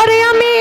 আরে আমি